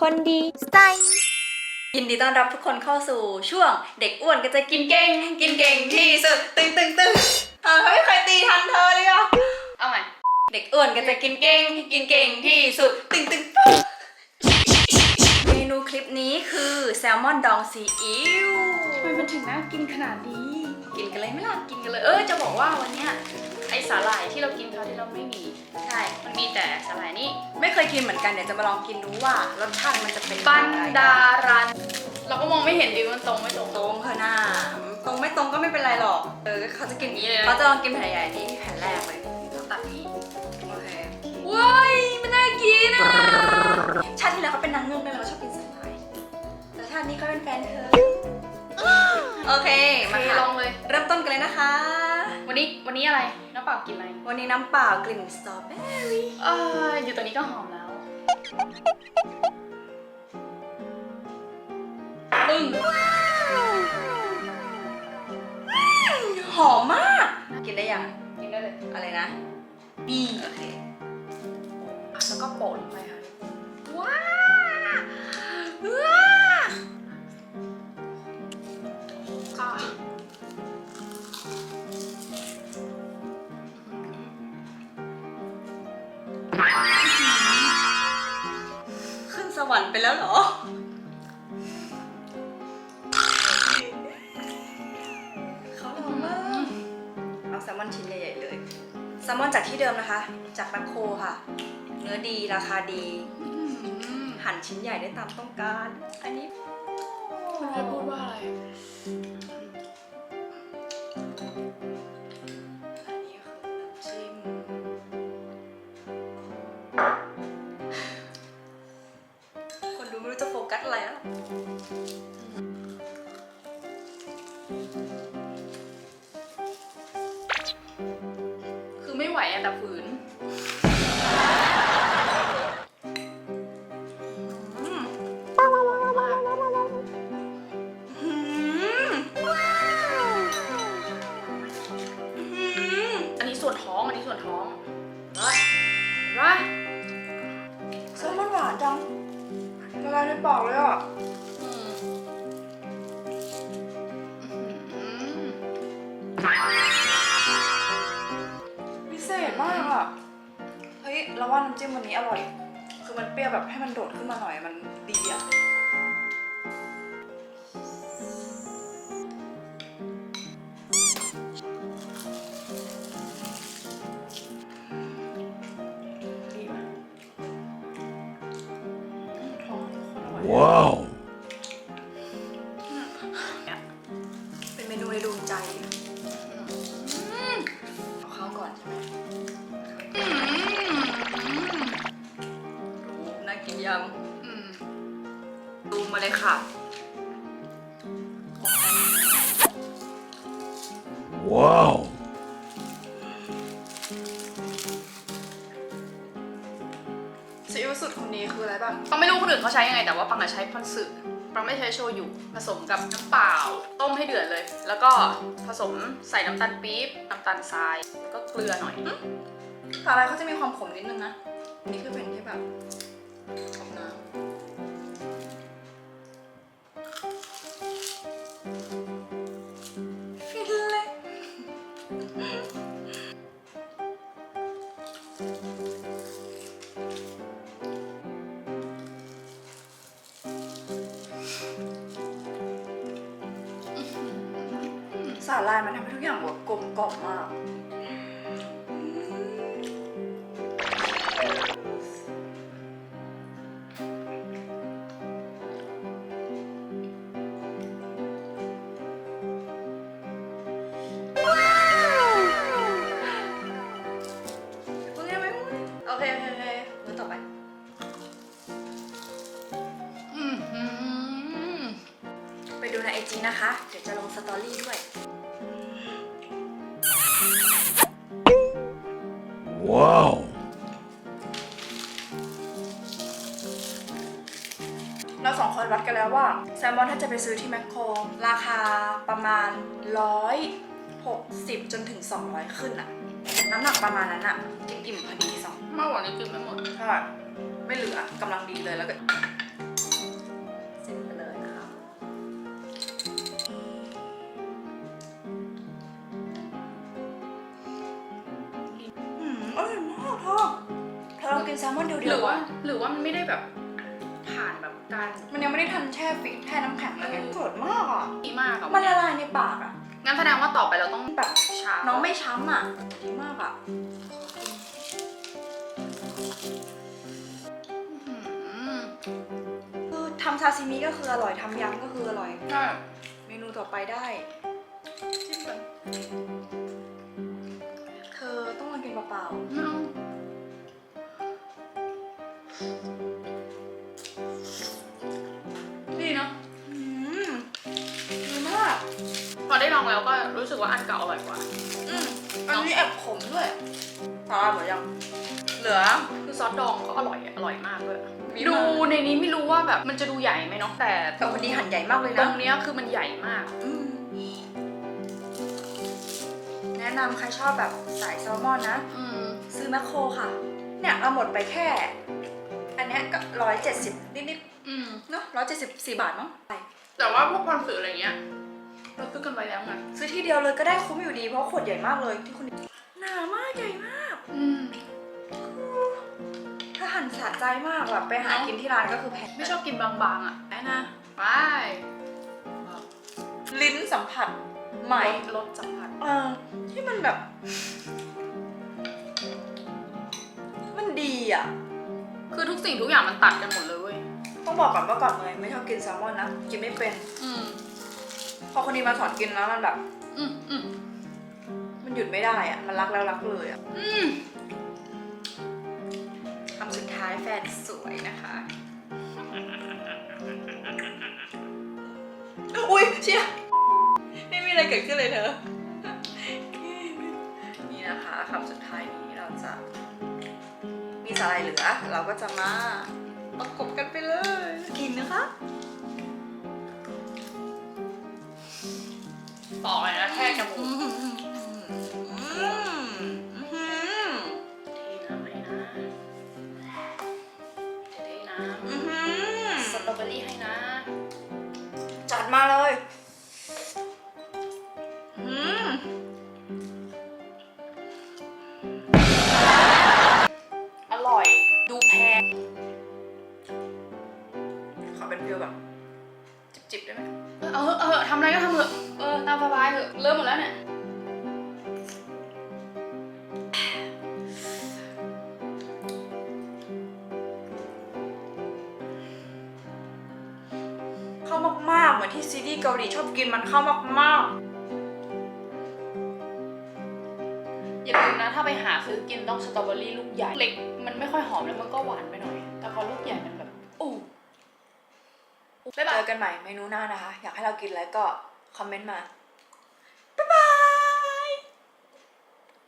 คนดีสไตล์ยินดีต้อนรับทุกคนเข้าสู่ช่วง เด็กอ้วนก็จะกินเก่ง กินเก่งที่สุดตึงตึงตึงเออไม่เคยตีทันเธอเลยอะเอาใหม่เด็กอ้วนก็จะกินเก่ง กินเก่งที่สุดตึงตึงตึงเมนูคลิปนี้คือแซลมอนดองซีอิ๊วทำไมมันถึงน่ากินขนาดนี้ กินกันเลยไหมล่ะกินกันเลย เออจะบอกว่าวันเนี้ย ไอสาหร่ายที่เรากินคราวที่เราไม่มี ใช่ มันมีแต่สาหร่ายนี่ไม่เคยกินเหมือนกันเดี๋ยวจะมาลองกินดูว่ารสชาติมันจะเป็นบันยังไงดารัน เราก็มองไม่เห็นดิมันตรงไม่ตรง ตรงเธอหน้าตรงไม่ตรงก็ไม่เป็นไรหรอกเออเขาจะกินอย่างนี้เลยนะเขาจะลองกินแผ่นใหญ่ๆนี่แผ่นแรกเลยตัดนี้โอเคว้ายมันน่ากินอะชาติที่แล้วเขาเป็นนางเงือกด้วยเราชอบกินสาหร่ายแต่ชาตินี้ก็เป็นแฟนเธอโอเคโอมาเคค่ะลองเลย เริ่มต้นกันเลยนะคะ วันนี้วันนี้อะไรน้ำเปล่ากินอะไรวันนี้น้ำเปล่ากลิ่นสตรอเบอรี่เอออยู่ตรงนี้ก็หอมแล้วปึ้งหอมมาก กินได้ยังกินได้เลยอะไรนะ บีโอเคแล้วก็โปะลงไปค่ะ ไปแล้วเหรอ เขาลองมากเอาแซลมอนชิ้นใหญ่ๆเลยแซลมอนจากที่เดิมนะคะ จากแมคโครค่ะ เนื้อดีราคาดีอืมหั่นชิ้นใหญ่ได้ตามต้องการ อันนี้ คุณจะพูดว่าอะไร ไม่ไหวอะแต่ฝืน เฮ้ยเราว่าน้ำจิ้มวันนี้อร่อย คือมันเปรี้ยวแบบให้มันโดดขึ้นมาหน่อยมันดีอะดีว่ะท้ ยังอืมดูมาเลยค่ะ Wow. ซีอิ๊วสุดคนนี้คืออะไรบ้างปังไม่รู้คนอื่นเขาใช้ยังไง แต่ว่าปังอะใช้พอนสึปังไม่ใช้โชยุผสมกับน้ำเปล่า ต้มให้เดือดเลย แล้วก็ผสมใส่น้ำตาลปี๊บ น้ำตาลทราย แล้วก็เกลือหน่อยสาหร่ายเขาจะมีความขมนิดนึงนะอันนี้คือเป็นที่แบบขม น้ำฟินเลยสาหร่ายมันทำให้ทุกอย่างแบบกลมกล่อมมาก เคโอเคโอเคมือต่อไป อืมอืมไปดูในไอจีนะคะ เดี๋ยวจะลงสตอรี่ด้วย Wow. เราสองคนวัดกันแล้วว่า แซลมอนถ้าจะไปซื้อที่แมคโคร ราคาประมาณ 160 จนถึง 200 ขึ้นอะน้ำหนักประมาณนั้นอะอิ่มๆพอดีสอง มากกวานี้กินไปหมด ใช่ไม่เหลือกำลังดีเลยแล้วก็จิ้มไปเลยค่ะอือร่อยมากเธอเธอลองกินแซลมอนเดียวหรือว่า หรือว่ามันไม่ได้แบบผ่านแบบการมันยังไม่ได้ทันแช่ฟรีแช่น้ำแข็งเลยมันสดมากอะ ดีมากอะมันละลายในปากอะ งั้นแสดงว่าต่อไปเราต้องแบบ แบบช้าน้องไม่ช้ำอะดีมากอะ คือทำซาซิมิก็คืออร่อยทำยำก็คืออร่อย ใช่เมนูต่อไปได้จิ้มกันเธอต้องลองกินเปล่าไม่เอาดีเนาะๆอืมดีมากพอได้ลองแล้วก็รู้สึกว่าอันเก่าอร่อยกว่า อืมอันนี้แอบขมด้วยพอหมดยัง เหลือ คือซอสดองเขาอร่อยอะอร่อยมากด้วยมีดู มากในนี้ไม่รู้ว่าแบบมันจะดูใหญ่ไหมเนาะแต่แต่คนนี้หั่นใหญ่มากเลยตรนะงเนี้ยคือมันใหญ่มาก อืมแนะนำใครชอบแบบสายแซลมอนนะ อืมซื้อแมคโครค่ะ เนี่ยเราหมดไปแค่ อันเนี้ยก็ร้อยเจ็ดสิบนิดอืมๆเนาะร้อยเจ็ดสิบสี่บาทมั้งไปแต่ว่าพวกความสื่ออะไรเงี้ยเราซื้อกันไว้แล้วไงซื้อทีเดียวเลยก็ได้คุ้มอยู่ดีเพราะขวดใหญ่มากเลยที่คุณหนามากใหญ่มาก อืมถ้าหั่น สะใจมากแบบไปหากินที่ร้านก็คือแพงไม่ชอบกินบางๆอะแม่นะไปลิ้นสัมผัสใหม่รสรสสัมผัสเออที่มันแบบ มันดีอะ คือทุกสิ่งทุกอย่างมันตัดกันหมดเลยเว้ยต้องบอกก่อนว่าก่อนเลยไม่ชอบกินแซลมอนนะกินไม่เป็น อืมพอคนนี้มาสอนกินแล้วมันแบบ อืมอืมมันหยุดไม่ได้อะ มันรักแล้วรักเลยอะอืมคำ สุดท้ายแฟนสวยนะคะ อุ้ยเชียไม่มีอะไรเกิดขึ้นเลยเธอ นี่นะคะคำสุดท้ายนี้เราจะ มีสาหร่ายเหลือ เราก็จะมาประกบกันไปเลย กินนะคะต่อเลยนะแค่จมูก เข้ามากๆ เหมือนที่ซีรีส์เกาหลีชอบกินมันเข้ามากอย่าลืมนะถ้าไปหาซื้อกินต้องสตรอเบอรี่ลูกใหญ่เล็กมันไม่ค่อยหอมแล้วมันก็หวานไปหน่อย แต่พอลูกใหญ่มันแบบอู้ๆบ๊ายบาเจอกันใหม่เมนูหน้านะคะ อยากให้เรากินอะไรก็คอมเมนต์มา